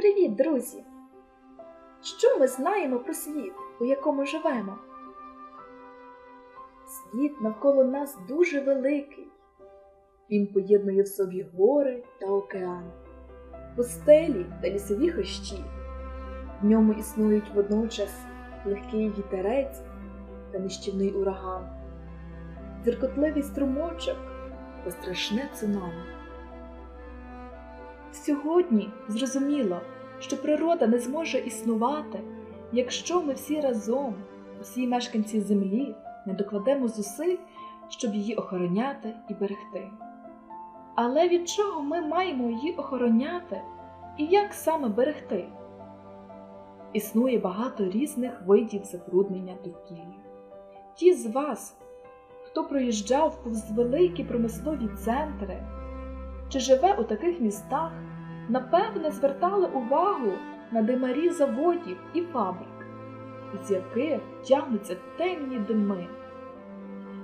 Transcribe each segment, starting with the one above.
Привіт, друзі! Що ми знаємо про світ, у якому живемо? Світ навколо нас дуже великий. Він поєднує в собі гори та океани, пустелі та лісові хащі. В ньому існують водночас легкий вітерець та нищівний ураган, дзеркотливий струмочок та страшне цунамі. Сьогодні зрозуміло, що природа не зможе існувати, якщо ми всі разом, усі мешканці землі, не докладемо зусиль, щоб її охороняти і берегти. Але від чого ми маємо її охороняти і як саме берегти? Існує багато різних видів забруднення довкілля. Ті з вас, хто проїжджав повз великі промислові центри, чи живе у таких містах, напевне, звертали увагу на димарі заводів і фабрик, з яких тягнуться темні дими.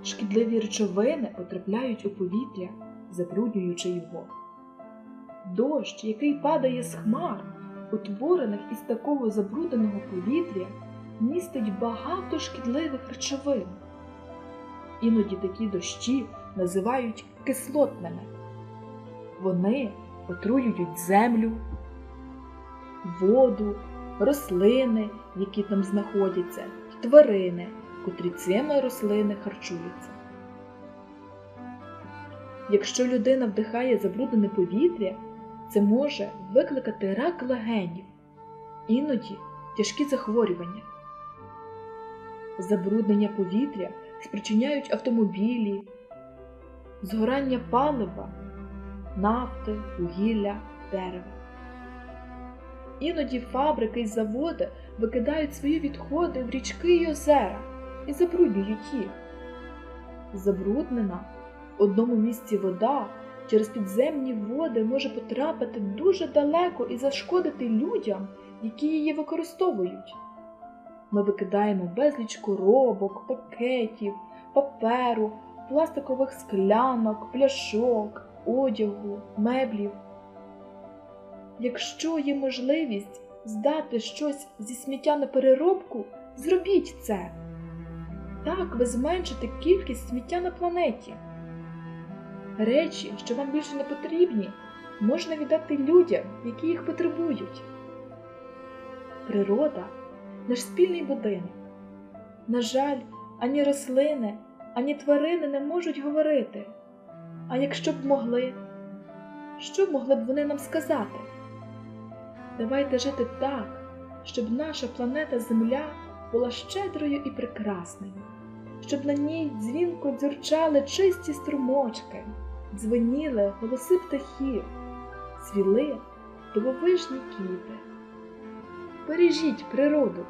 Шкідливі речовини потрапляють у повітря, забруднюючи його. Дощ, який падає з хмар, утворених із такого забрудненого повітря, містить багато шкідливих речовин. Іноді такі дощі називають кислотними. Вони отруюють землю, воду, рослини, які там знаходяться, тварини, котрі цими рослини харчуються. Якщо людина вдихає забруднене повітря, це може викликати рак легенів, іноді тяжкі захворювання. Забруднення повітря спричиняють автомобілі, згорання палива нафти, вугілля, дерева. Іноді фабрики й заводи викидають свої відходи в річки й озера і забруднюють їх. Забруднена в одному місці вода через підземні води може потрапити дуже далеко і зашкодити людям, які її використовують. Ми викидаємо безліч коробок, пакетів, паперу, пластикових склянок, пляшок одягу, меблів. Якщо є можливість здати щось зі сміття на переробку, зробіть це. Так ви зменшите кількість сміття на планеті. Речі, що вам більше не потрібні, можна віддати людям, які їх потребують. Природа наш спільний будинок. На жаль, ані рослини, ані тварини не можуть говорити. А якщо б могли, що могли б вони нам сказати? Давайте жити так, щоб наша планета Земля була щедрою і прекрасною, щоб на ній дзвінко дзюрчали чисті струмочки, дзвеніли голоси птахів, цвіли дивовижні квіти. Бережіть природу,